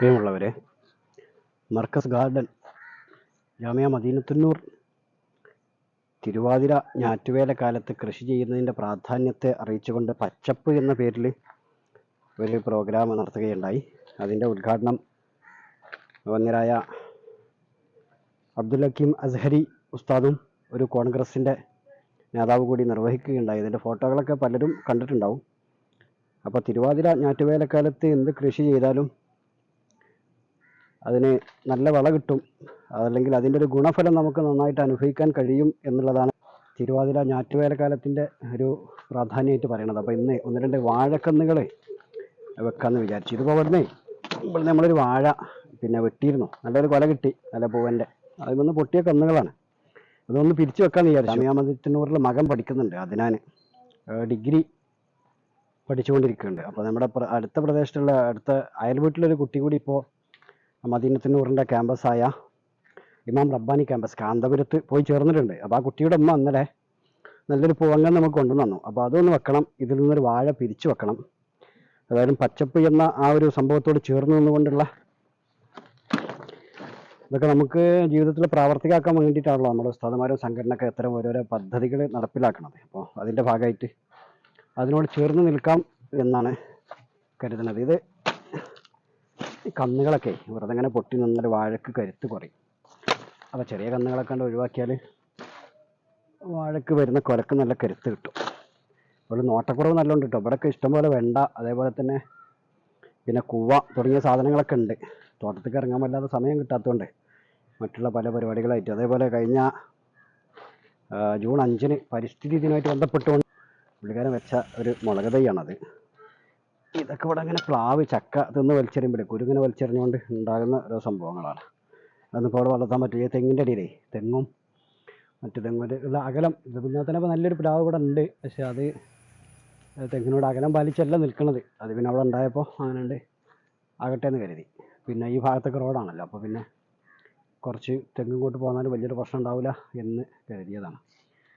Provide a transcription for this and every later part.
പ്രിയമുള്ളവരെ മർക്കസ് ഗാർഡൻ ജാമിയ മദീനത്തുന്നൂർ തിരുവാതിര ഞാറ്റുവേല കാലത്ത് കൃഷി ചെയ്യുന്നതിന്റെ പ്രാധാന്യത്തെ അറിയിച്ചുകൊണ്ട് പച്ചപ്പ് എന്ന പേരിൽ ഒരു പ്രോഗ്രാം നടത്തുകയുണ്ടായി. അതിന്റെ ഉദ്ഘാടനം വന്യരായ അബ്ദുൽ ഹക്കീം അസ്ഹരി ഉസ്താദും ഒരു കോൺഗ്രസിന്റെ നേതാവ് കൂടി നിർവഹിക്കുകയുണ്ടായി. ഇതിന്റെ ഫോട്ടോകളൊക്കെ പലരും കണ്ടിട്ടുണ്ടാവും. അപ്പോൾ തിരുവാതിര ഞാറ്റുവേലക്കാലത്ത് എന്ത് കൃഷി ചെയ്താലും അതിന് നല്ല വള കിട്ടും. അതല്ലെങ്കിൽ അതിന്റെ ഒരു ഗുണഫലം നമുക്ക് നന്നായിട്ട് അനുഭവിക്കാൻ കഴിയും എന്നുള്ളതാണ് തിരുവാതിര ഞാറ്റുവേലക്കാലത്തിന്റെ ഒരു പ്രാധാന്യമായിട്ട് പറയണത് അപ്പോൾ ഇന്ന് ഒന്ന് രണ്ട് വാഴക്കന്നുകൾ വെക്കാമെന്ന് വിചാരിച്ചു. ഇതിപ്പോൾ ഇവിടുന്ന് ഇവിടെ നമ്മളൊരു വാഴ പിന്നെ വെട്ടിയിരുന്നു. നല്ലൊരു കൊല കിട്ടി നല്ല പൂവന്റെ. അതിൽ നിന്ന് പൊട്ടിയ കന്നുകളാണ്. അതൊന്ന് പിരിച്ചു വെക്കാമെന്ന് വിചാരിച്ചു. അമിയാമതിനൂറിൽ മകൻ പഠിക്കുന്നുണ്ട് അതിനാൻ ഡിഗ്രി പഠിച്ചുകൊണ്ടിരിക്കുന്നുണ്ട്. അപ്പോൾ നമ്മുടെ അടുത്ത പ്രദേശത്തുള്ള അടുത്ത അയൽ വീട്ടിലൊരു കുട്ടി കൂടി ഇപ്പോൾ മദീനത്തിനൂറിന്റെ ക്യാമ്പസായ ഇമാം റബ്ബാനി ക്യാമ്പസ് കാന്തപുരത്ത് പോയി ചേർന്നിട്ടുണ്ട്. അപ്പോൾ ആ കുട്ടിയുടെ അമ്മ അന്നലെ നല്ലൊരു പൂവങ്ങൾ നമുക്ക് കൊണ്ടുവന്നു അപ്പോൾ അതൊന്ന് വെക്കണം. ഇതിൽ നിന്നൊരു വാഴ പിരിച്ചു വെക്കണം. അതായത് പച്ചപ്പ് എന്ന ആ ഒരു സംഭവത്തോട് ചേർന്ന് നിന്നുകൊണ്ടുള്ള ഇതൊക്കെ നമുക്ക് ജീവിതത്തിൽ പ്രാവർത്തികമാക്കാൻ വേണ്ടിയിട്ടാണല്ലോ നമ്മുടെ ഉസ്താദന്മാരും സംഘടനയൊക്കെ എത്ര ഓരോരോ പദ്ധതികൾ നടപ്പിലാക്കണത്. അപ്പോൾ അതിന്റെ ഭാഗമായിട്ട് അതിനോട് ചേർന്ന് നിൽക്കാം എന്നാണ് കരുതുന്നത്. ഇത് ഈ കന്നുകളൊക്കെ വെറുതെ ഇങ്ങനെ പൊട്ടി നിന്നാൽ വാഴക്ക് കരുത്ത് കുറയും. അപ്പോൾ ചെറിയ കന്നുകളൊക്കെ കണ്ട് ഒഴിവാക്കിയാൽ വാഴക്ക് വരുന്ന കുലക്ക് നല്ല കരുത്ത് കിട്ടും. അതുപോലെ നോട്ടക്കുറവ് നല്ലോണം കിട്ടും. ഇവിടെയൊക്കെ ഇഷ്ടംപോലെ വെണ്ട അതേപോലെ തന്നെ പിന്നെ കൂവ തുടങ്ങിയ സാധനങ്ങളൊക്കെ ഉണ്ട്. തോട്ടത്തേക്ക് ഇറങ്ങാൻ വല്ലാതെ സമയം കിട്ടാത്തതുകൊണ്ട് മറ്റുള്ള പല പരിപാടികളായിട്ട്. അതേപോലെ കഴിഞ്ഞ ജൂൺ അഞ്ചിന് പരിസ്ഥിതി ദിനമായിട്ട് ബന്ധപ്പെട്ടുകൊണ്ട് പുള്ളിക്കാരൻ വെച്ച ഒരു മുളക് തൈയാണത്. ഇതൊക്കെ ഇവിടെ അങ്ങനെ പ്ലാവ് ചക്ക തിന്ന് വലിച്ചെറിയുമ്പോഴേ കുരുങ്ങനെ വലിച്ചെറിഞ്ഞുകൊണ്ട് ഉണ്ടാകുന്ന ഓരോ സംഭവങ്ങളാണ്. അതൊന്നും ഇപ്പോൾ അവിടെ വളർത്താൻ പറ്റില്ല. തെങ്ങിന്റെ അടിയിലേ തെങ്ങും മറ്റു തെങ്ങും ഉള്ള അകലം. പിന്നെ തന്നെ നല്ലൊരു പ്ലാവ് ഇവിടെ ഉണ്ട്. പക്ഷേ അത് തെങ്ങിനോട് അകലം പാലിച്ചല്ല നിൽക്കുന്നത്. അത് പിന്നെ അവിടെ ഉണ്ടായപ്പോൾ അങ്ങനെ ഉണ്ട് ആകട്ടെ എന്ന് കരുതി. പിന്നെ ഈ ഭാഗത്തൊക്കെ റോഡാണല്ലോ. അപ്പോൾ പിന്നെ കുറച്ച് തെങ്ങും കൊണ്ട് പോന്നാൽ വലിയൊരു പ്രശ്നം ഉണ്ടാവില്ല എന്ന് കരുതിയതാണ്.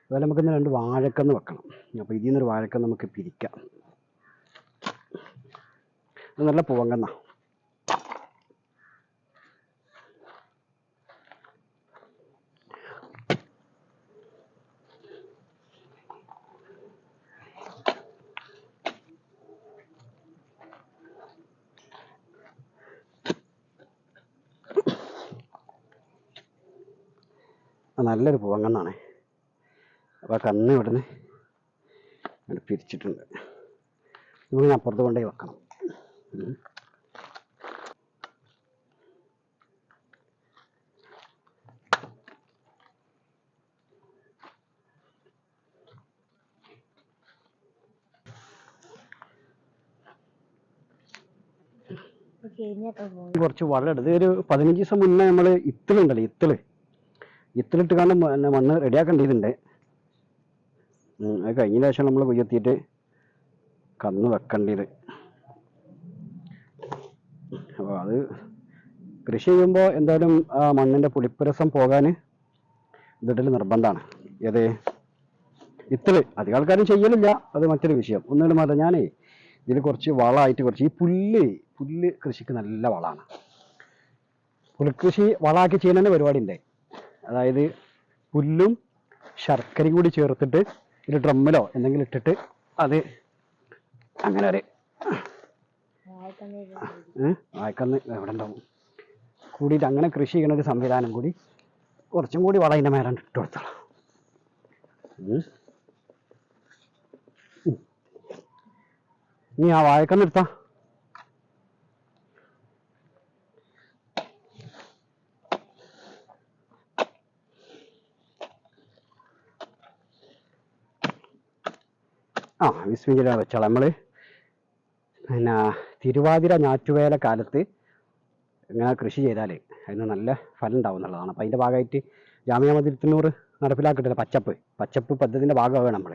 അതുപോലെ നമുക്കിന്ന് രണ്ട് വാഴക്കന്ന് വെക്കണം. അപ്പോൾ ഇതിൽ നിന്നൊരു വാഴക്കന്ന് നമുക്ക് പിരിക്കാം. നല്ല പൂവങ്കന്ന നല്ലൊരു പൂവങ്കന്നാണ് അപ്പോൾ കണ്ണ് ഇവിടുന്ന് പിരിച്ചിട്ടുണ്ട്. നമുക്ക് അപ്പുറത്ത് കൊണ്ടുപോയി വെക്കണം. കുറച്ച് വളം എടുത്ത് ഒരു പതിനഞ്ച് ദിവസം മുന്നേ നമ്മൾ ഇത്തിലുണ്ടല്ലോ ഇത്തിൽ ഇത്തിലിട്ട് പിന്നെ മണ്ണ് റെഡിയാക്കേണ്ടതുണ്ട് അത് കഴിഞ്ഞ ശേഷം നമ്മൾ കുയ്യെത്തിയിട്ട് കന്ന് വെക്കേണ്ടത്. അപ്പോൾ അത് കൃഷി ചെയ്യുമ്പോൾ എന്തായാലും ആ മണ്ണിന്റെ പുളിപ്പരസം പോകാൻ ഇതിടൽ നിർബന്ധമാണ്. ഏത്? ഇത്തിൽ അധികം ആൾക്കാരും ചെയ്യലില്ല. അത് മറ്റൊരു വിഷയം. ഒന്നുകൂടി മാത്രം ഞാനേ ഇതിൽ കുറച്ച് വളമായിട്ട് കുറച്ച് ഈ പുല്ല് പുല്ല് കൃഷിക്ക് നല്ല വളമാണ്. പുൽകൃഷി വളമാക്കി ചെയ്യുന്ന പരിപാടി ഉണ്ട് അതായത് പുല്ലും ശർക്കരയും കൂടി ചേർത്തിട്ട് ഒരു ഡ്രമ്മിലോ എന്തെങ്കിലും ഇട്ടിട്ട് അത് അങ്ങനെ ഒരു വായക്കന്ന് എവിടെ ഉണ്ടാവും കൂടിയിട്ട് അങ്ങനെ കൃഷി ചെയ്യണ ഒരു സംവിധാനം കൂടി കുറച്ചും കൂടി വളം അതിന്റെ മേലെ ഇട്ട് കൊടുത്തോളാം. നീ ആ വാഴക്കന്ന് എടുത്താ. ആ വിസ്മിഞ്ചിലാണ് വെച്ചോളാം നമ്മൾ പിന്നെ തിരുവാതിര ഞാറ്റുവേല കാലത്ത് ഇങ്ങനെ കൃഷി ചെയ്താൽ അതിന് നല്ല ഫലം ഉണ്ടാവും എന്നുള്ളതാണ്. അപ്പം അതിന്റെ ഭാഗമായിട്ട് ജാമ്യ മതിരത്തിനൂറ് നടപ്പിലാക്കിയിട്ടില്ല പച്ചപ്പ്. പച്ചപ്പ് പദ്ധതിന്റെ ഭാഗമാണ് നമ്മൾ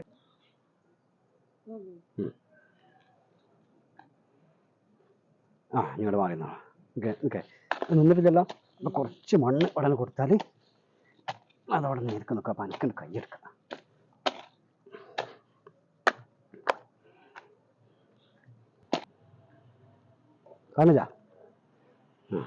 ആ ഇങ്ങോട്ട് മാറി നിന്നോളാം. Okay okay. നിന്നിട്ടില്ലല്ലോ? അപ്പം കുറച്ച് മണ്ണ് ഉടനെ കൊടുത്താൽ അതവിടെ നേർക്ക് നിൽക്കുക. അപ്പം 干了去。嗯。